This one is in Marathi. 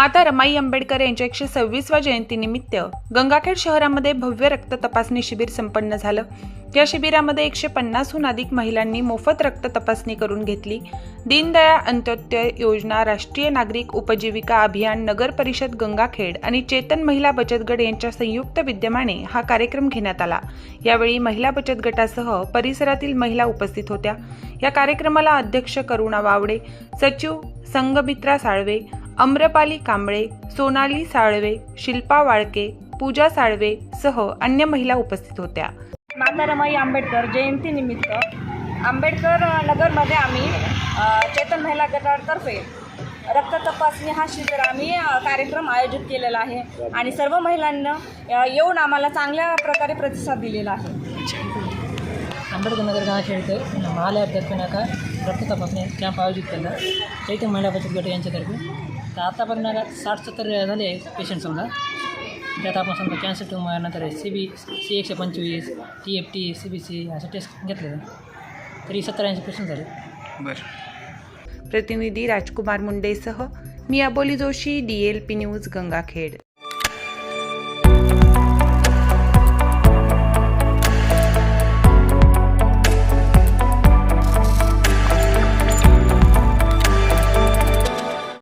माता रमाई आंबेडकर यांच्या एकशे सव्वीसव्या जयंतीनिमित्त गंगाखेड शहरामध्ये भव्य रक्त तपासणी शिबिर संपन्न झालं. या शिबिरामध्ये एकशे पन्नासहून अधिक महिलांनी मोफत रक्त तपासणी करून घेतली. दीनदयाळ अंत्योदय योजना राष्ट्रीय नागरिक उपजीविका अभियान नगर परिषद गंगाखेड आणि चेतन महिला बचत गट यांच्या संयुक्त विद्यमाने हा कार्यक्रम घेण्यात आला. यावेळी महिला बचत गटासह परिसरातील महिला उपस्थित होत्या. या कार्यक्रमाला अध्यक्ष करुणा वावडे सचिव संगमित्रा साळवे अम्रपाली कांबळे सोनाली साळवे शिल्पा वाळके पूजा साळवे सह अन्य महिला उपस्थित होत्या. माता रमाई आंबेडकर जयंतीनिमित्त आंबेडकर नगरमध्ये आम्ही चेतन महिला गटातर्फे रक्त तपासणी हा शिबिर आम्ही कार्यक्रम आयोजित केलेला आहे आणि सर्व महिलांना येऊन आम्हाला चांगल्या प्रकारे प्रतिसाद दिलेला आहे. आंबेडकर नगर गावाखेड इथं महालयातर्फे नाका रक्त तपासणी कॅम्प आयोजित केला. चैत्य महिला बचत गट यांच्यातर्फे. तर आतापर्यंत नाका साठ सत्तर झाले पेशंट समजा. त्यात आपण समजा कॅन्सर ट्यूमर नंतर सी बी सी एकशे पंचवीस T F T C B C असे टेस्ट घेतले तरी सत्तर ऐंशी पेशंट झाले प्रतिनिधी राजकुमार मुंडेसह मी Aboli Joshi D L P news Gangakhed.